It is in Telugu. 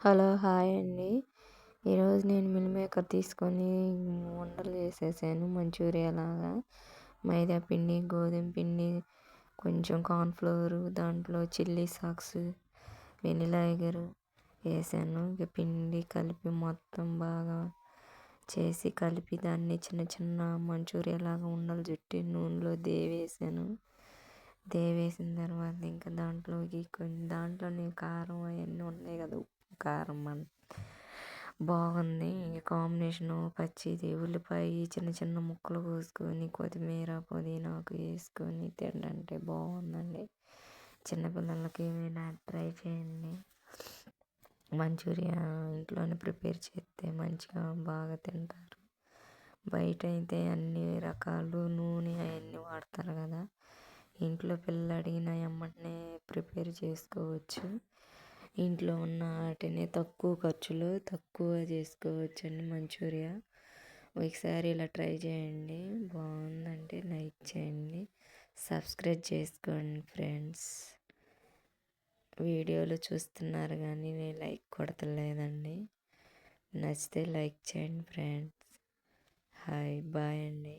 హలో హాయ్ అండి. ఈరోజు నేను మిల్ మేకర్ తీసుకొని వంటలు చేసేసాను మంచూరియా లాగా. మైదా పిండి గోధుమ పిండి కొంచెం కార్న్ఫ్లోర్ దాంట్లో చిల్లీ సాక్స్ వెనిలా ఎగరు వేసాను. ఇక పిండి కలిపి మొత్తం బాగా చేసి కలిపి దాన్ని చిన్న చిన్న మంచూరియా లాగా ఉండలు చుట్టి నూనెలో దేవేసాను. దేవేసిన తర్వాత ఇంకా దాంట్లోకి కొన్ని దాంట్లోనే కారం అవన్నీ ఉన్నాయి కదా కారం మన బాగుంది కాంబినేషను పచ్చిది ఉల్లిపాయ చిన్న చిన్న ముక్కలు కోసుకొని కొత్తిమీర పుదీనాకు వేసుకొని తినంటే బాగుందండి. చిన్నపిల్లలకి ఏమైనా ట్రై చేయండి. మంచూరియా ఇంట్లోనే ప్రిపేర్ చేస్తే మంచిగా బాగా తింటారు. బయట అయితే అన్ని రకాలు నూనె అవన్నీ వాడతారు కదా. ఇంట్లో పిల్లలు అడిగిన వెంటనే ప్రిపేర్ చేసుకోవచ్చు. ఇంట్లో ఉన్న వాటిని తక్కువ ఖర్చులో తక్కువ చేసుకోవచ్చండి మంచూరియా. ఒకసారి ఇలా ట్రై చేయండి. బాగుందంటే లైక్ చేయండి. సబ్స్క్రైబ్ చేసుకోండి ఫ్రెండ్స్. వీడియోలు చూస్తున్నారు కానీ నేను లైక్ కొడతలేదండి. నచ్చితే లైక్ చేయండి ఫ్రెండ్స్. హాయ్ బాయ్ అండి.